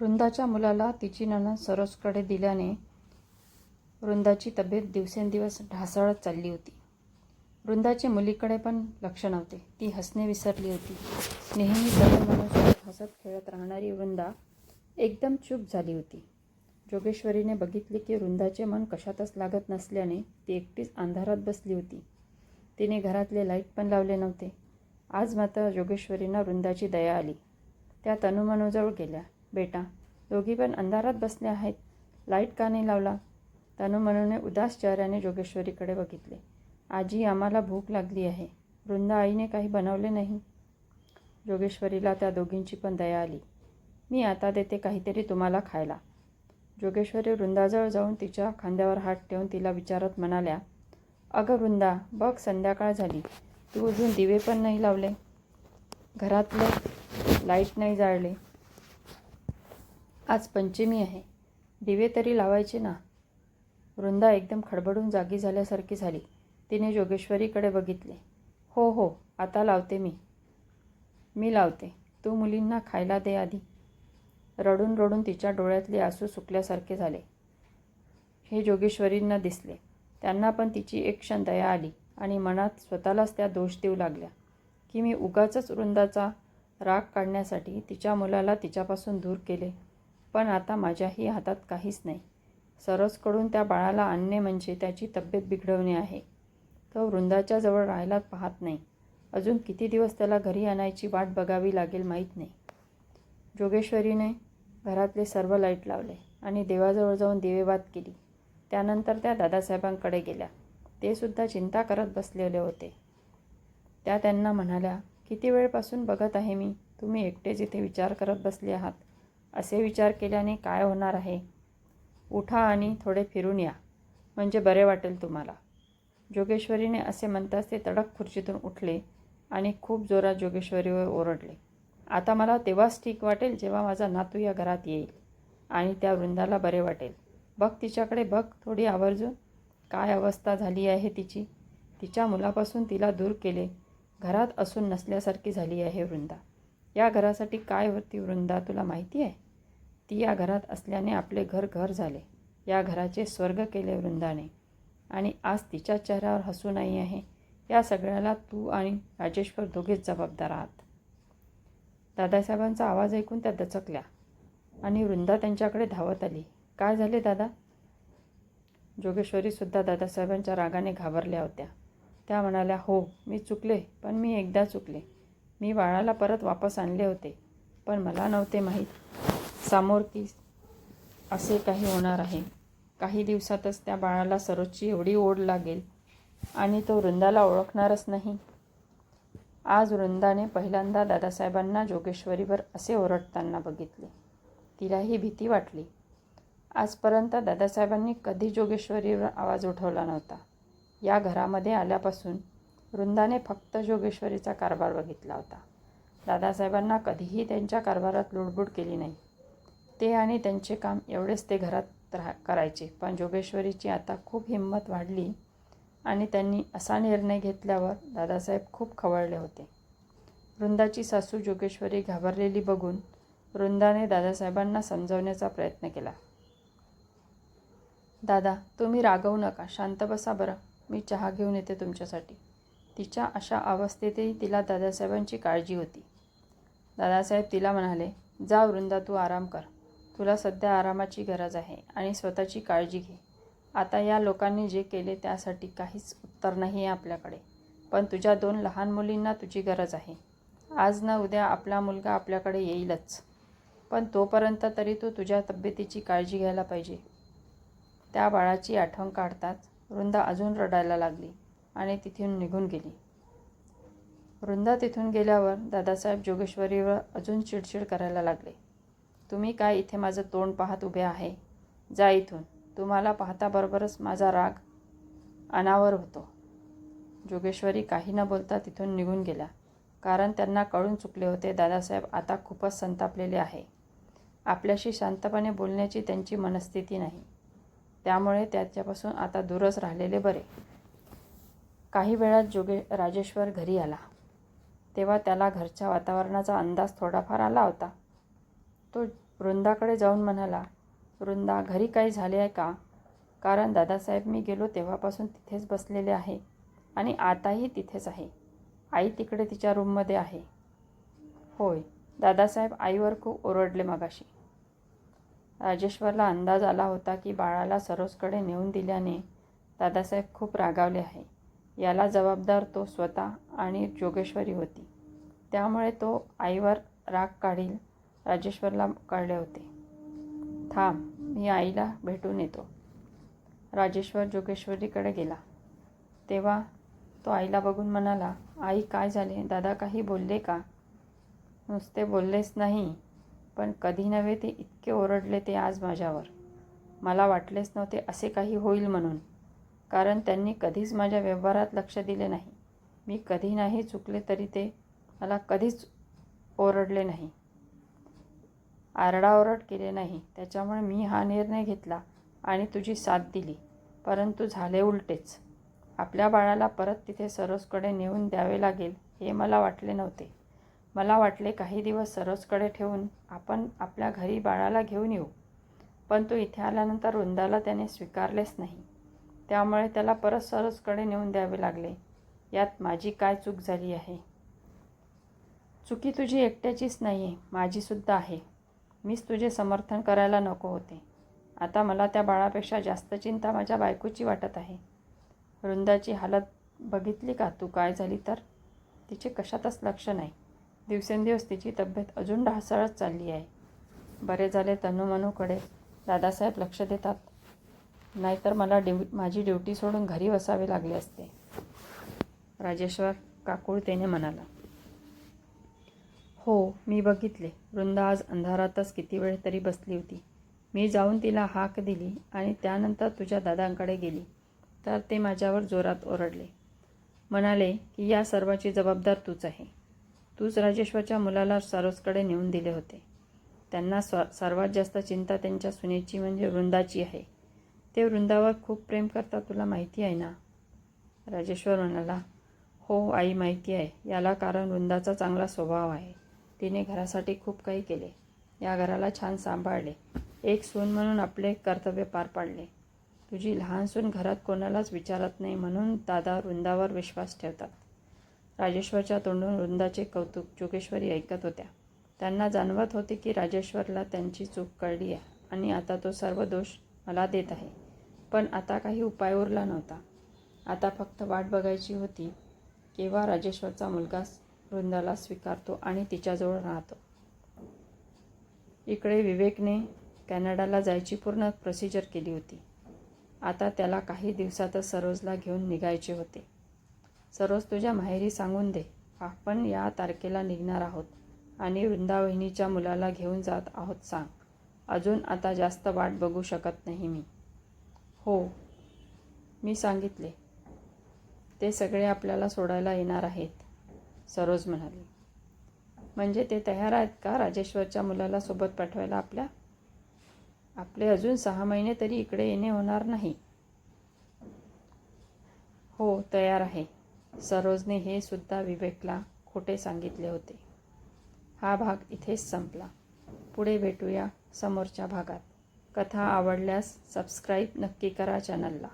वृंदाच्या मुलाला तिची नणंद सरोजकडे दिल्याने वृंदाची तब्येत दिवसेंदिवस ढासळत चालली होती. वृंदाचे मुलीकडे पण लक्ष नव्हते. ती हसणे विसरली होती. नेहमी तरुण हसत खेळत राहणारी वृंदा एकदम चूप झाली होती. जोगेश्वरीने बघितले की वृंदाचे मन कशातच लागत नसल्याने ती एकटीच अंधारात बसली होती. तिने घरातले लाइट पण लावले नव्हते. आज मात्र जोगेश्वरींना वृंदाची दया आली. त्या तनुमनूजवळ गेल्या. बेटा दोघी पण अंधारात बसले आहेत. लाइट का नाही लावला? तनुमनूने उदास चेहऱ्याने जोगेश्वरीकडे बघितले. आजी आम्हाला भूक लागली आहे. वृंदा आईने काही बनवले नाही. जोगेश्वरीला त्या दोघींची पण दया आली. मी आता देते काहीतरी तुम्हाला खायला. जोगेश्वरी वृंदाजवळ जाऊन तिच्या खांद्यावर हात ठेवून तिला विचारत म्हणाल्या अगं वृंदा बघ संध्याकाळ झाली. तू अजून दिवे पण नाही लावले. घरातले लाइट नाही जाळले. आज पंचमी आहे. दिवे तरी लावायचे ना? वृंदा एकदम खडबडून जागी झाल्यासारखी झाली. तिने जोगेश्वरीकडे बघितले. हो हो आता लावते मी. मी लावते. तू मुलींना खायला दे आधी. रडून रडून तिच्या डोळ्यातले आसू सुकल्यासारखे झाले. हे जोगेश्वरींना दिसले. त्यांना पण तिची एक क्षण दया आली आणि मनात स्वतःलाच त्या दोष देऊ लागल्या. की मी उगाचच वृंदाचा राग काढण्यासाठी तिच्या मुलाला तिच्यापासून दूर केले. पण आता माझ्याही हातात काहीच नाही. सरोजकडून त्या बाळाला आणणे म्हणजे त्याची तब्येत बिघडवणे आहे. तो वृंदाच्या जवळ राहायला पाहत नाही. अजून किती दिवस त्याला घरी आणायची वाट बघावी लागेल माहीत नाही. जोगेश्वरीने घरातले सर्व लाइट लावले आणि देवाजवळ जाऊन दिवेवाद केली. त्यानंतर त्या दादासाहेबांकडे गेल्या. ते सुद्धा चिंता करत बसलेले होते. त्या त्यांना म्हणाल्या किती वेळपासून बघत आहे मी? तुम्ही एकटेच इथे विचार करत बसले आहात. असे विचार केल्याने काय होणार आहे? उठा आणि थोडे फिरून या. म्हणजे बरे वाटेल तुम्हाला. जोगेश्वरीने असे म्हणताच ते तडक खुर्चीतून उठले आणि खूप जोरात जोगेश्वरीवर ओरडले. आता मला तेव्हाच ठीक वाटेल जेव्हा माझा नातू या घरात येईल आणि त्या वृंदाला बरे वाटेल. बघ तिच्याकडे बघ थोडी आवर्जून. काय अवस्था झाली आहे तिची? तिच्या मुलापासून तिला दूर केले. घरात असून नसल्यासारखी झाली आहे वृंदा. या घरासाठी काय होती वृंदा तुला माहिती आहे? ती या घरात असल्याने आपले घर घर झाले. या घराचे स्वर्ग केले वृंदाने. आणि आज तिच्या चेहऱ्यावर हसू नाही आहे. या सगळ्याला तू आणि राजेश्वर दोघेच जबाबदार आहात. दादासाहेबांचा आवाज ऐकून त्या दचकल्या. आणि वृंदा त्यांच्याकडे धावत आली. काय झाले दादा? जोगेश्वरीसुद्धा दादासाहेबांच्या रागाने घाबरल्या होत्या. त्या म्हणाल्या हो मी चुकले पण मी एकदा चुकले. मी बाळाला परत वापस आणले होते पण मला नव्हते माहीत. सामोर की असे काही होणार आहे. काही दिवसातच त्या बाळाला सरोजची एवढी ओढ लागेल आणि तो वृंदाला ओळखणारच नाही. आज वृंदाने पहिल्यांदा दादासाहेबांना जोगेश्वरीवर असे ओरडताना बघितले. तिलाही भीती वाटली. आजपर्यंत दादासाहेबांनी कधी जोगेश्वरीवर आवाज उठवला नव्हता. या घरामध्ये आल्यापासून वृंदाने फक्त जोगेश्वरीचा कारभार बघितला होता. दादासाहेबांना कधीही त्यांच्या कारभारात लुडबुड केली नाही. ते आणि त्यांचे काम एवढेच ते घरात राहा करायचे. पण जोगेश्वरीची आता खूप हिंमत वाढली आणि त्यांनी असा निर्णय घेतल्यावर दादासाहेब खूप खवळले होते. वृंदाची सासू जोगेश्वरी घाबरलेली बघून वृंदाने दादासाहेबांना समजवण्याचा प्रयत्न केला. दादा तुम्ही रागवू नका. शांत बसा बरं. मी चहा घेऊन येते तुमच्यासाठी. तिच्या अशा अवस्थेतही तिला दादासाहेबांची काळजी होती. दादासाहेब तिला म्हणाले जा वृंदा तू आराम कर. तुला सध्या आरामाची गरज आहे आणि स्वतःची काळजी घे. आता या लोकांनी जे केले त्यासाठी काहीच उत्तर नाही आहे आपल्याकडे. पण तुझ्या दोन लहान मुलींना तुझी गरज आहे. आज ना उद्या आपला मुलगा आपल्याकडे येईलच. पण तोपर्यंत तरी तू तुझ्या तब्येतीची काळजी घ्यायला पाहिजे. त्या बाळाची आठवण काढताच वृंदा अजून रडायला लागली आणि तिथून निघून गेली. वृंदा तिथून गेल्यावर दादासाहेब जोगेश्वरीवर अजून चिडचिड करायला लागले. तुम्ही काय इथे माझं तोंड पाहत उभे आहे? जा इथून. तुम्हाला पाहताबरोबरच माझा राग अनावर होतो. जोगेश्वरी काही न बोलता तिथून निघून गेल्या. कारण त्यांना कळून चुकले होते दादासाहेब आता खूपच संतापलेले आहे. आपल्याशी शांतपणे बोलण्याची त्यांची मनस्थिती नाही. त्यामुळे त्याच्यापासून आता दूरच राहिलेले बरे. काही वेळात जोगे राजेश्वर घरी आला. तेव्हा त्याला घरच्या वातावरणाचा अंदाज थोडाफार आला होता. तो वृंदाकडे जाऊन म्हणाला वृंदा घरी काही झाले आहे का? कारण दादासाहेब मी गेलो तेव्हापासून तिथेच बसलेले आहे आणि आताही तिथेच आहे. आई तिकडे तिच्या रूममध्ये आहे. होय. दादासाहेब आईवर खूप ओरडले मगाशी. राजेश्वरला अंदाज आला होता की बाळाला सरोजकडे नेऊन दिल्याने दादासाहेब खूप रागावले आहे. याला जबाबदार तो स्वतः आणि जोगेश्वरी होती. त्यामुळे तो आईवर राग काढील राजेश्वरला कळले होते. थांब मी आईला भेटून येतो. राजेश्वर जोगेश्वरीकडे गेला. तेव्हा तो आईला बघून म्हणाला आई काय झाले? दादा काही बोलले का? नुसते बोललेच नाही पण कधी नव्हे ते इतके ओरडले ते आज माझ्यावर. मला वाटलेच नव्हते असे काही होईल म्हणून कारण त्यांनी कधीच माझ्या व्यवहारात लक्ष दिले नाही. मी कधी नाही चुकले तरी ते मला कधीच ओरडले नाही. आरडाओरड केले नाही. त्याच्यामुळे मी हा निर्णय घेतला आणि तुझी साथ दिली. परंतु झाले उलटेच. आपल्या बाळाला परत तिथे सरोजकडे नेऊन द्यावे लागेल हे मला वाटले नव्हते. मला वाटले काही दिवस सरोजकडे ठेवून आपण आपल्या घरी बाळाला घेऊन येऊ. पण तो इथे आल्यानंतर वृंदाला त्याने स्वीकारलेच नाही. त्यामुळे त्याला परत सरोजकडे नेऊन द्यावे लागले. यात माझी काय चूक झाली आहे? चुकी तुझी एकट्याचीच नाही आहे माझीसुद्धा आहे. मीच तुझे समर्थन करायला नको होते. आता मला त्या बाळापेक्षा जास्त चिंता माझ्या बायकोची वाटत आहे. वृंदाची हालत बघितली का तू? काय झाली तर? तिचे कशातच लक्ष नाही. दिवसेंदिवस तिची तब्येत अजून ढासळत चालली आहे. बरे झाले तनुमनूकडे दादासाहेब लक्ष देतात. नाहीतर मला ड्यू माझी ड्युटी सोडून घरी बसावे लागले असते. राजेश्वर काकुळतेने म्हणाला. हो मी बघितले. वृंदा आज अंधारातच किती वेळ तरी बसली होती. मी जाऊन तिला हाक दिली आणि त्यानंतर तुझ्या दादांकडे गेली. तर ते माझ्यावर जोरात ओरडले. म्हणाले की या सर्वाची जबाबदार तूच आहे. तूच राजेश्वरच्या मुलाला सरोजकडे नेऊन दिले होते. त्यांना स्व सर्वात जास्त चिंता त्यांच्या सुनेची म्हणजे वृंदाची आहे. ते वृंदावर खूप प्रेम करतात तुला माहिती आहे ना? राजेश्वर म्हणाला हो आई माहिती आहे. याला कारण वृंदाचा चांगला स्वभाव आहे. तिने घरासाठी खूप काही केले. या घराला छान सांभाळले. एक सून म्हणून आपले कर्तव्य पार पाडले. तुझी लहान सून घरात कोणालाच विचारत नाही म्हणून दादा वृंदावर विश्वास ठेवतात. राजेश्वरच्या तोंडून वृंदाचे कौतुक जोगेश्वरी ऐकत होत्या. त्यांना जाणवत होते की राजेश्वरला त्यांची चूक कळली आहे आणि आता तो सर्व दोष मला देत आहे. पण आता काही उपाय उरला नव्हता. आता फक्त वाट बघायची होती. केव्हा राजेश्वरचा मुलगा वृंदाला स्वीकारतो आणि तिच्याजवळ राहतो. इकडे विवेकने कॅनडाला जायची पूर्ण प्रोसिजर केली होती. आता त्याला काही दिवसातच सरोजला घेऊन निघायचे होते. सरोज तुझ्या माहेरी सांगून दे आपण या तारखेला निघणार आहोत आणि वृंदावहिनीच्या मुलाला घेऊन जात आहोत सांग. अजून आता जास्त वाट बघू शकत नाही मी. हो मी सांगितले. ते सगळे आपल्याला सोडायला येणार आहेत. सरोज म्हणाली. म्हणजे ते तयार आहेत का राजेश्वरच्या मुलाला सोबत पाठवायला आपल्या? आपले अजून सहा महिने तरी इकडे येणे होणार नाही. हो तयार आहे. सरोजने हे सुद्धा विवेकला खोटे सांगितले होते. हा भाग इथेच संपला. पुढे भेटूया समोरच्या भागात. कथा आवडल्यास सबस्क्राईब नक्की करा चॅनलला